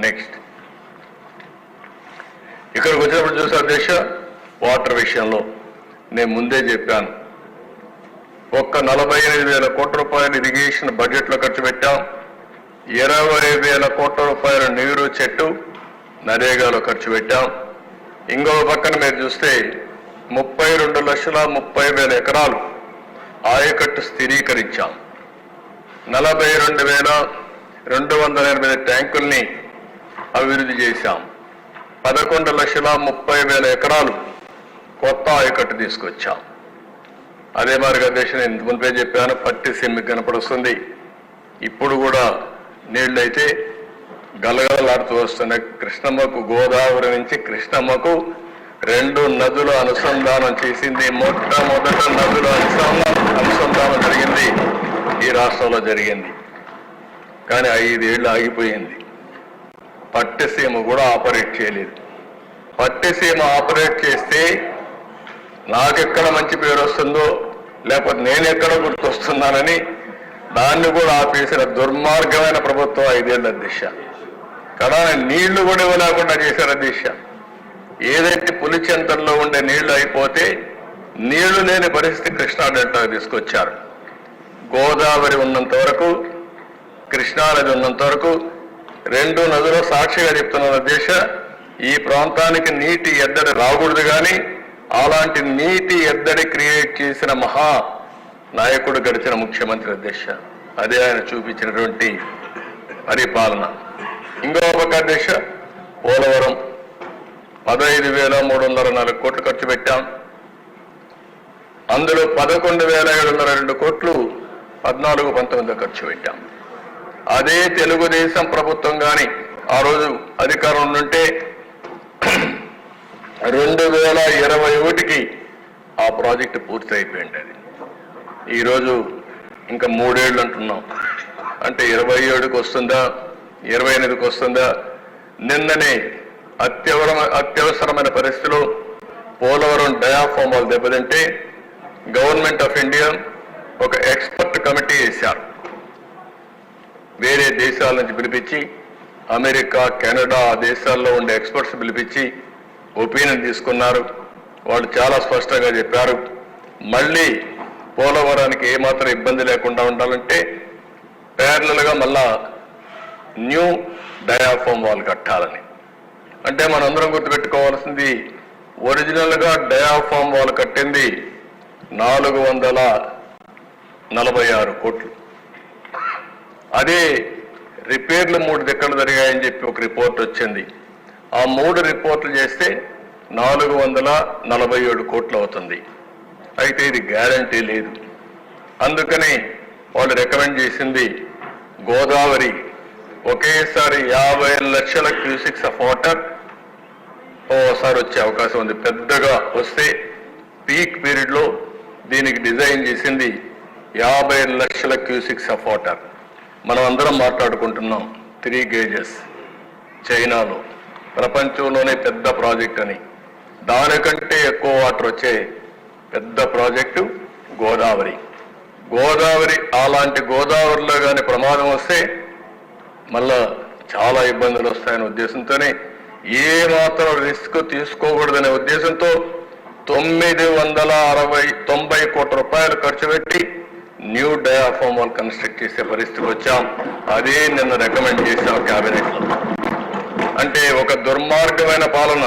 Next ఇక్కడికి వచ్చినప్పుడు చూసే అధ్యక్ష వాటర్ విషయంలో. నేను ముందే చెప్పాను. ఒక్క నలభై ఎనిమిది వేల కోట్ల రూపాయలు ఇరిగేషన్ బడ్జెట్లో ఖర్చు పెట్టాం. ఇరవై వేల కోట్ల రూపాయల నీరు చెట్టు నరేగాలో ఖర్చు పెట్టాం. ఇంకో పక్కన మీరు చూస్తే ముప్పై రెండు లక్షల ముప్పై వేల ఎకరాలు ఆయకట్టు స్థిరీకరించాం. నలభై రెండు వేల రెండు వందల ఎనిమిది ట్యాంకుల్ని అభివృద్ధి చేశాం. పదకొండు లక్షల ముప్పై వేల ఎకరాలు కొత్త ఆయకట్టు తీసుకొచ్చాం. అదే మరి దేశం నేను మునిపే చెప్పాను పట్టి సిమ్మి కనపడుస్తుంది. ఇప్పుడు కూడా నీళ్ళైతే గలగలలాడుతూ వస్తున్నాయి. కృష్ణమ్మకు గోదావరి నుంచి కృష్ణమ్మకు రెండు నదులు అనుసంధానం చేసింది. మొట్టమొదట నదుల అనుసంధానం అనుసంధానం జరిగింది ఈ రాష్ట్రంలో జరిగింది. కానీ ఐదేళ్ళు ఆగిపోయింది. పట్టసీమ కూడా ఆపరేట్ చేయలేదు. పట్టసీమ ఆపరేట్ చేస్తే నాకెక్కడ మంచి పేరు వస్తుందో లేకపోతే నేను ఎక్కడ గుర్తొస్తున్నానని దాన్ని కూడా ఆపేసిన దుర్మార్గమైన ప్రభుత్వం ఐదేళ్ళ దిశ. కదా నీళ్ళు కూడా ఇవ్వలేకుండా చేశారు దిశ. ఏదైతే పులిచెంతల్లో ఉండే నీళ్ళు అయిపోతే నీళ్ళు లేని పరిస్థితి కృష్ణా డెల్టాకు తీసుకొచ్చారు. గోదావరి ఉన్నంత వరకు కృష్ణానది ఉన్నంత వరకు రెండు నదులు సాక్షిగా చెప్తున్న దేశ ఈ ప్రాంతానికి నీటి ఎద్దడి రాకూడదు కానీ అలాంటి నీటి ఎద్దడి క్రియేట్ చేసిన మహా నాయకుడు గడిచిన ముఖ్యమంత్రి అధ్యక్ష అదే ఆయన చూపించినటువంటి పరిపాలన. ఇంకో ఒక అధ్యక్ష పోలవరం. పదహైదు వేల మూడు వందల నాలుగు కోట్లు ఖర్చు పెట్టాం. అందులో పదకొండు వేల ఏడు వందల రెండు కోట్లు పద్నాలుగు పంతొమ్మిదిలో ఖర్చు పెట్టాం. అదే తెలుగుదేశం ప్రభుత్వం కానీ ఆ రోజు అధికారం ఉంటే రెండు వేల ఇరవై ఒకటికి ఆ ప్రాజెక్టు పూర్తి అయిపోయింది అది. ఈరోజు ఇంకా మూడేళ్ళు అంటున్నాం. అంటే ఇరవై ఏడుకి వస్తుందా ఇరవై ఎనిమిదికి వస్తుందా? నిన్ననే అత్యవర అత్యవసరమైన పరిస్థితిలో పోలవరం డయాఫామ్ వాళ్ళు దెబ్బతింటే గవర్నమెంట్ ఆఫ్ ఇండియా ఒక ఎక్స్పర్ట్ కమిటీ వేశారు. వేరే దేశాల నుంచి పిలిపించి అమెరికా కెనడా ఆ దేశాల్లో ఉండే ఎక్స్పర్ట్స్ పిలిపించి ఒపీనియన్ తీసుకున్నారు. వాళ్ళు చాలా స్పష్టంగా చెప్పారు. మళ్ళీ పోలవరానికి ఏమాత్రం ఇబ్బంది లేకుండా ఉండాలంటే ప్యారలల్గా మళ్ళా న్యూ డయాఫామ్ వాల్ కట్టాలని. అంటే మనందరం గుర్తుపెట్టుకోవాల్సింది ఒరిజినల్గా డయాఫామ్ వాల్ కట్టింది నాలుగు వందల నలభై ఆరు కోట్లు. అదే రిపేర్లు మూడు దిక్కలు జరిగాయని చెప్పి ఒక రిపోర్ట్ వచ్చింది. ఆ మూడు రిపోర్ట్లు చేస్తే నాలుగు వందల నలభై ఏడు కోట్లు అవుతుంది. అయితే ఇది గ్యారంటీ లేదు. అందుకని వాళ్ళు రికమెండ్ చేసింది గోదావరి. ఒకేసారి యాభై లక్షల క్యూసిక్స్ ఆఫ్ వాటర్ ఓసారి వచ్చే అవకాశం ఉంది. పెద్దగా వస్తే పీక్ పీరియడ్లో దీనికి డిజైన్ చేసింది యాభై లక్షల క్యూసిక్స్ ఆఫ్ వాటర్. మనం అందరం మాట్లాడుకుంటున్నాం త్రీ గేజెస్ చైనాలో. ప్రపంచంలోనే పెద్ద ప్రాజెక్ట్ అని. దానికంటే ఎక్కువ వాటర్ వచ్చే పెద్ద ప్రాజెక్టు గోదావరి. గోదావరి అలాంటి గోదావరిలో కానీ ప్రమాదం వస్తే మళ్ళా చాలా ఇబ్బందులు వస్తాయనే ఉద్దేశంతోనే ఏ మాత్రం రిస్క్ తీసుకోకూడదనే ఉద్దేశంతో తొమ్మిది వందల అరవై తొంభై కోట్ల రూపాయలు ఖర్చు పెట్టి న్యూ డయాఫామ్ వాళ్ళు కన్స్ట్రక్ట్ చేసే పరిస్థితికి వచ్చాం. అదే నిన్న రికమెండ్ చేశాం క్యాబినెట్. అంటే ఒక దుర్మార్గమైన పాలన.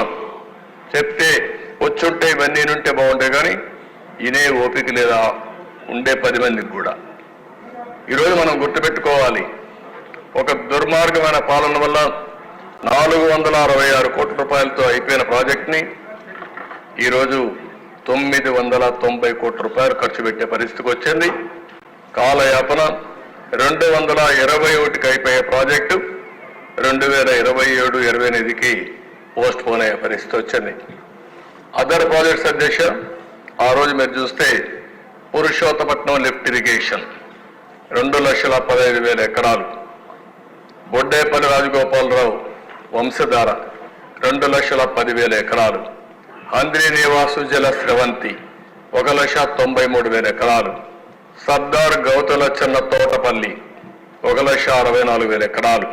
చెప్తే వచ్చుంటే ఇవన్నీ ఉంటే బాగుంటాయి కానీ ఇదే ఓపిక లేదా ఉండే పది మందికి కూడా. ఈరోజు మనం గుర్తుపెట్టుకోవాలి. ఒక దుర్మార్గమైన పాలన వల్ల నాలుగు వందల అరవై ఆరు కోట్ల రూపాయలతో అయిపోయిన ప్రాజెక్ట్ని ఈరోజు తొమ్మిది వందల తొంభై కోట్ల రూపాయలు ఖర్చు పెట్టే పరిస్థితికి వచ్చింది. కాలయాపన రెండు వందల ఇరవై ఒకటికి అయిపోయే ప్రాజెక్టు రెండు వేల ఇరవై ఏడు ఇరవై ఎనిమిదికి పోస్ట్ పోన్ అయ్యే పరిస్థితి వచ్చింది. అదర్ ప్రాజెక్ట్స్ అధ్యక్ష ఆ రోజు మీరు చూస్తే పురుషోత్తపట్నం లిఫ్ట్ ఇరిగేషన్ రెండు లక్షల పదహైదు వేల ఎకరాలు. బొడ్డేపల్లి రాజగోపాలరావు వంశధార రెండు లక్షల పదివేల ఎకరాలు. అంద్రీదేవా జల స్రవంతి ఒక లక్ష తొంభై మూడు వేల ఎకరాలు. సర్దార్ గౌతలచ్చన్న తోటపల్లి ఒక లక్ష అరవై నాలుగు వేల ఎకరాలు.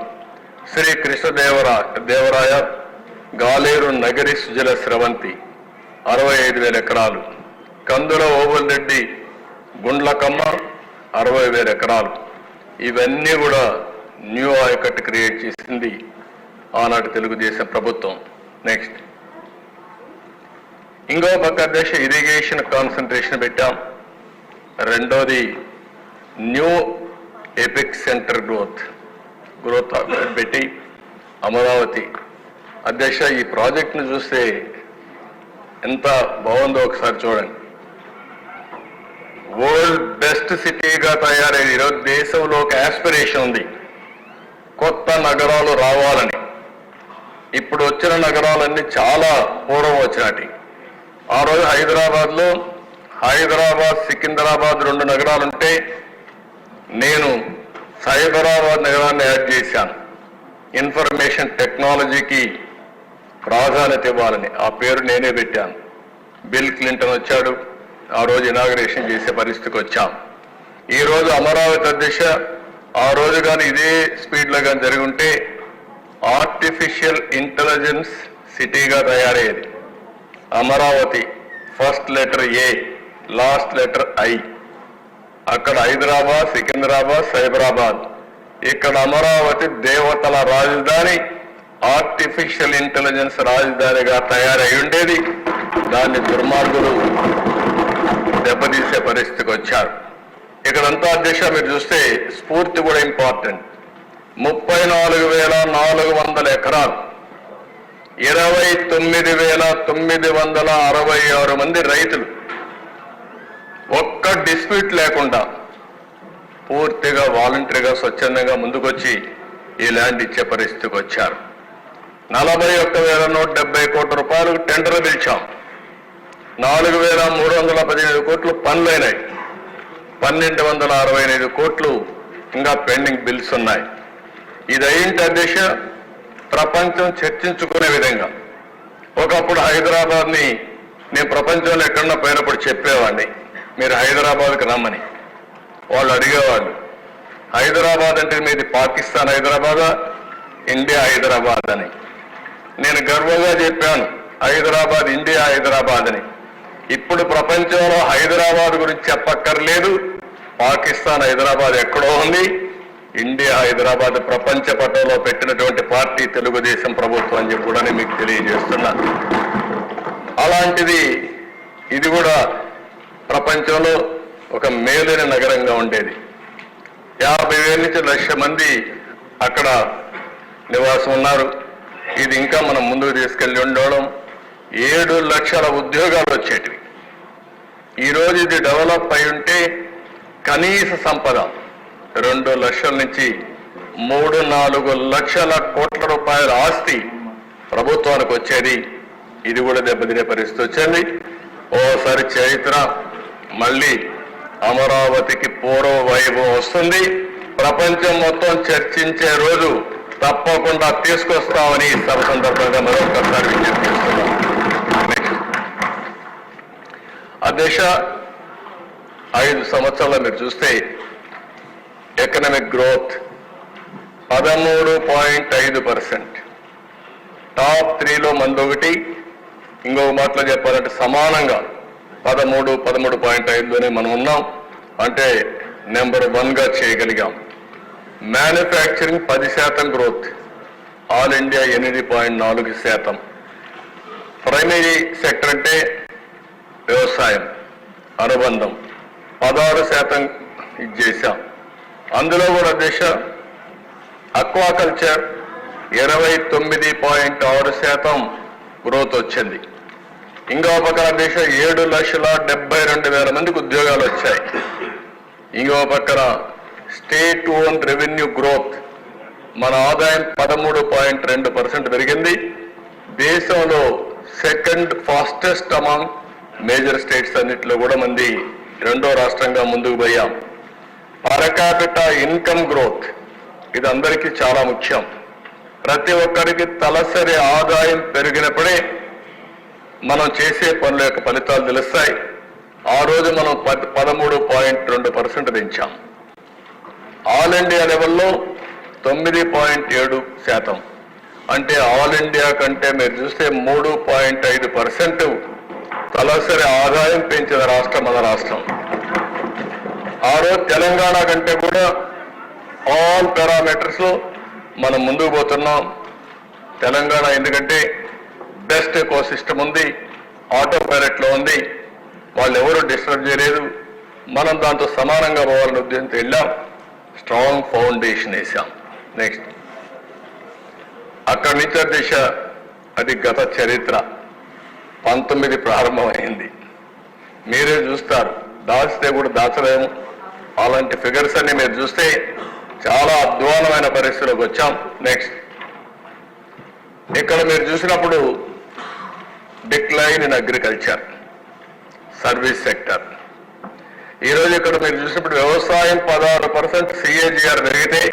శ్రీ కృష్ణదేవరా దేవరాయ గాలేరు నగరి సుజల స్రవంతి అరవై ఐదు వేల ఎకరాలు. కందుల ఓబుల్ రెడ్డి గుండ్లకమ్మ అరవై వేల ఎకరాలు. ఇవన్నీ కూడా న్యూ ఆయకట్ క్రియేట్ చేసింది ఆనాటి తెలుగుదేశం ప్రభుత్వం. నెక్స్ట్. ఇంకో పక్క దేశ ఇరిగేషన్ కాన్సన్ట్రేషన్ పెట్టాం. రెండోది new epic centre growth growth పెట్టి అమరావతి. అధ్యక్ష ఈ ప్రాజెక్ట్ని చూస్తే ఎంత బాగుందో ఒకసారి చూడండి. వరల్డ్ బెస్ట్ సిటీగా తయారైంది ఈరోజు దేశంలో ఒక యాస్పిరేషన్ ఉంది. కొత్త నగరాలు రావాలని. ఇప్పుడు వచ్చిన నగరాలన్నీ చాలా పూర్వం వచ్చినటి ఆ రోజు హైదరాబాద్లో హైదరాబాద్ సికింద్రాబాద్ రెండు నగరాలుంటే నేను సైబరాబాద్ నగరాన్ని యాడ్ చేశాను. ఇన్ఫర్మేషన్ టెక్నాలజీకి ప్రాధాన్యత ఇవ్వాలని ఆ పేరు నేనే పెట్టాను. బిల్ క్లింటన్ వచ్చాడు. ఆ రోజు ఇనాగరేషన్ చేసే పరిస్థితికి వచ్చాం. ఈరోజు అమరావతి అధ్యక్ష ఆ రోజు కానీ ఇదే స్పీడ్లో కానీ జరిగి ఉంటే ఆర్టిఫిషియల్ ఇంటెలిజెన్స్ సిటీగా తయారయ్యేది. Amaravati first letter A last letter I. అక్కడ హైదరాబాద్ సికింద్రాబాద్ సైబరాబాద్. ఇక్కడ అమరావతి దేవతల రాజధాని ఆర్టిఫిషియల్ ఇంటెలిజెన్స్ రాజధానిగా తయారై ఉండేది. దాన్ని దుర్మార్గులు దెబ్బతీసే పరిస్థితికి వచ్చారు. ఇక్కడంతా అధ్యక్ష మీరు చూస్తే స్ఫూర్తి కూడా ఇంపార్టెంట్ ముప్పై నాలుగు వేల నాలుగు వందల ఎకరాలు. ఇరవై తొమ్మిది వేల తొమ్మిది వందల అరవై ఆరు మంది రైతులు ఒక్క డిస్ప్యూట్ లేకుండా పూర్తిగా వాలంటరీగా స్వచ్ఛందంగా ముందుకొచ్చి ఈ ల్యాండ్ ఇచ్చే పరిస్థితికి వచ్చారు. నలభై ఒక్క వేల నూట డెబ్బై కోట్ల రూపాయలు టెండర్ పిలిచాం. నాలుగు వేల మూడు వందల పదిహేను కోట్లు పనులైనాయి. పన్నెండు వందల అరవై ఐదు కోట్లు ఇంకా పెండింగ్ బిల్స్ ఉన్నాయి. ఇది అయ్యింటే అధ్యక్ష ప్రపంచం చర్చించుకునే విధంగా. ఒకప్పుడు హైదరాబాద్ని నేను ప్రపంచంలో ఎక్కడన్నా పోయినప్పుడు చెప్పేవాడిని. మీరు హైదరాబాద్కి రమ్మని. వాళ్ళు అడిగేవాళ్ళు హైదరాబాద్ అంటే మీది పాకిస్తాన్ హైదరాబాదా? ఇండియా హైదరాబాద్ అని. నేను గర్వంగా చెప్పాను హైదరాబాద్ ఇండియా హైదరాబాద్ అని. ఇప్పుడు ప్రపంచంలో హైదరాబాద్ గురించి చెప్పక్కర్లేదు. పాకిస్తాన్ హైదరాబాద్ ఎక్కడో ఉంది. ఇండియా హైదరాబాద్ ప్రపంచ పటంలో పెట్టినటువంటి పార్టీ తెలుగుదేశం ప్రభుత్వం అని చెప్పి కూడా నేను మీకు తెలియజేస్తున్నా. అలాంటిది ఇది కూడా ప్రపంచంలో ఒక మేలైన నగరంగా ఉండేది. యాభై వేల నుంచి లక్ష మంది అక్కడ నివాసం ఉన్నారు. ఇది ఇంకా మనం ముందుకు తీసుకెళ్ళి ఉండడం. ఏడు లక్షల ఉద్యోగాలు వచ్చేటివి. ఈరోజు ఇది డెవలప్ అయి ఉంటే కనీస సంపద. రెండు లక్షల నుంచి మూడు నాలుగు లక్షల కోట్ల రూపాయల ఆస్తి ప్రభుత్వానికి వచ్చేది. ఇది కూడా దెబ్బతినే పరిస్థితి వచ్చింది. ఓసారి చరిత్ర మళ్ళీ అమరావతికి పూర్వ వైభవం వస్తుంది. ప్రపంచం మొత్తం చర్చించే రోజు తప్పకుండా తీసుకొస్తామని సభ సందర్భంగా మరొకసారి విజ్ఞప్తి చేస్తున్నాం. అధ్యక్ష ఐదు సంవత్సరాలు మీరు చూస్తే ఎకనమిక్ గ్రోత్ పదమూడు పాయింట్ ఐదు పర్సెంట్. టాప్ త్రీలో మందొకటి ఒకటి ఇంకొక మాటలో చెప్పాలంటే సమానంగా పదమూడు పదమూడు పాయింట్ ఐదులోనే మనం ఉన్నాం. అంటే నెంబర్ వన్గా చేయగలిగాం. మ్యానుఫ్యాక్చరింగ్ పది శాతం గ్రోత్ ఆల్ ఇండియా ఎనిమిది పాయింట్ నాలుగు శాతం. ప్రైమరీ సెక్టర్ అంటే వ్యవసాయం అనుబంధం. పదహారు శాతం ఇది చేశాం. అందులో కూడా దేశ అక్వాకల్చర్ ఇరవై తొమ్మిది పాయింట్ ఆరు శాతం గ్రోత్ వచ్చింది. ఇంకో పక్కన దేశ ఏడు లక్షల డెబ్బై రెండు వేల మందికి ఉద్యోగాలు వచ్చాయి. ఇంకో పక్కన స్టేట్ ఓన్ రెవెన్యూ గ్రోత్ మన ఆదాయం పదమూడు పాయింట్ రెండు పర్సెంట్ పెరిగింది. దేశంలో second fastest among major states అన్నిటిలో కూడా మంది రెండో రాష్ట్రంగా ముందుకు పోయాం. పరకాపిట ఇన్కమ్ గ్రోత్ ఇది అందరికీ చాలా ముఖ్యం. ప్రతి ఒక్కరికి తలసరి ఆదాయం పెరిగినప్పుడే మనం చేసే పనుల యొక్క ఫలితాలు తెలుస్తాయి. ఆ రోజు మనం పదమూడు పాయింట్ రెండు పర్సెంట్ దించాం ఆల్ ఇండియా లెవెల్లో తొమ్మిది పాయింట్ ఏడు శాతం. అంటే ఆల్ ఇండియా కంటే మీరు చూస్తే మూడు పాయింట్ ఐదు పర్సెంట్ తలసరి ఆదాయం పెంచిన రాష్ట్రం మన రాష్ట్రం. ఆ రోజు తెలంగాణ కంటే కూడా ఆల్ పారామీటర్స్ మనం ముందుకు పోతున్నాం. తెలంగాణ ఎందుకంటే బెస్ట్ ఎకో సిస్టమ్ ఉంది ఆటో పైలట్లో ఉంది. వాళ్ళు ఎవరు డిస్టర్బ్ చేయలేదు. మనం దాంతో సమానంగా పోవాలని ఉద్దేశంతో వెళ్ళాం. స్ట్రాంగ్ ఫౌండేషన్ వేసాం. నెక్స్ట్ అక్కడి నుంచి దిశ అది గత చరిత్ర. పంతొమ్మిది ప్రారంభమైంది. మీరే చూస్తారు. దాచితే కూడా దాచలేము. అలాంటి ఫిగర్స్ అన్ని మీరు చూస్తే చాలా అధ్వానమైన పరిస్థితిలోకి వచ్చాం. నెక్స్ట్ ఇక్కడ మీరు చూసినప్పుడు decline in agriculture service sector. ఈరోజు ఇక్కడ మీరు చూసినప్పుడు వ్యవసాయం పదహారు పర్సెంట్ సిఏజిఆర్ పెరిగితే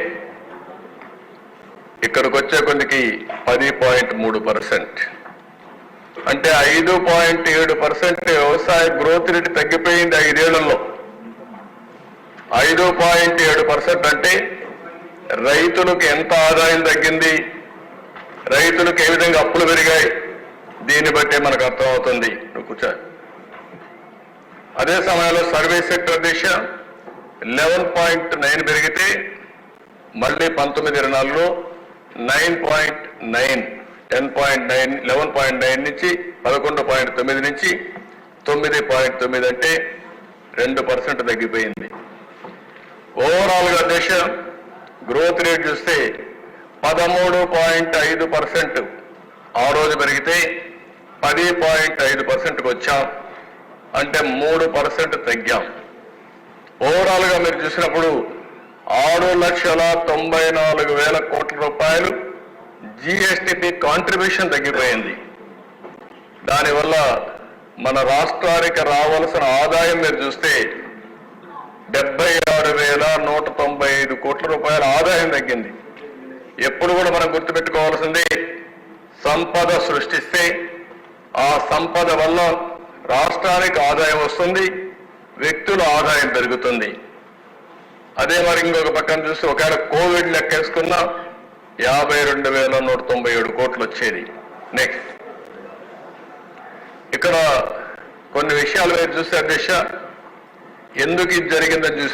ఇక్కడికి వచ్చే కొద్దికి పది పాయింట్ మూడు పర్సెంట్. అంటే ఐదు పాయింట్ ఏడు పర్సెంట్ వ్యవసాయ గ్రోత్ రేట్ తగ్గిపోయింది ఐదేళ్ళలో. ఐదు పాయింట్ ఏడు పర్సెంట్ అంటే రైతులకు ఎంత ఆదాయం తగ్గింది? రైతులకు ఏ విధంగా అప్పులు పెరిగాయి? దీన్ని బట్టే మనకు అర్థమవుతుంది. నువ్వు కూర్చో. అదే సమయంలో సర్వీస్ సెక్టర్ దిశ లెవెన్ పాయింట్ నైన్ పెరిగితే మళ్ళీ పంతొమ్మిది ఇరవై నాలుగులో nine point nine ten point nine eleven point nine నుంచి పదకొండు పాయింట్ తొమ్మిది నుంచి తొమ్మిది పాయింట్ తొమ్మిది అంటే రెండు పర్సెంట్ తగ్గిపోయింది. ఓవరాల్గా దేశం గ్రోత్ రేట్ చూస్తే పదమూడు పాయింట్ ఐదు పర్సెంట్. ఆ రోజు పెరిగితే పది పాయింట్ ఐదు పర్సెంట్కి వచ్చాం. అంటే మూడు పర్సెంట్ తగ్గాం. ఓవరాల్గా మీరు చూసినప్పుడు ఆరు లక్షల తొంభై నాలుగు వేల కోట్ల రూపాయలు జిఎస్టిపి కాంట్రిబ్యూషన్ తగ్గిపోయింది. దానివల్ల మన రాష్ట్రానికి రావాల్సిన ఆదాయం మీరు చూస్తే డెబ్బై ఆరు వేల నూట తొంభై ఐదు కోట్ల రూపాయల ఆదాయం తగ్గింది. ఎప్పుడు కూడా మనం గుర్తుపెట్టుకోవాల్సింది సంపద సృష్టిస్తే ఆ సంపద వల్ల రాష్ట్రానికి ఆదాయం వస్తుంది వ్యక్తుల ఆదాయం పెరుగుతుంది. అదే మరి ఇంకొక పక్కన చూస్తే ఒకవేళ కోవిడ్ లెక్కేసుకున్నా యాభై రెండు వేల నూట తొంభై ఏడు కోట్లు వచ్చేది. నెక్స్ట్ ఇక్కడ కొన్ని విషయాలు మీరు చూస్తే అధ్యక్ష ఎందుకు ఇది జరిగిందని చూసి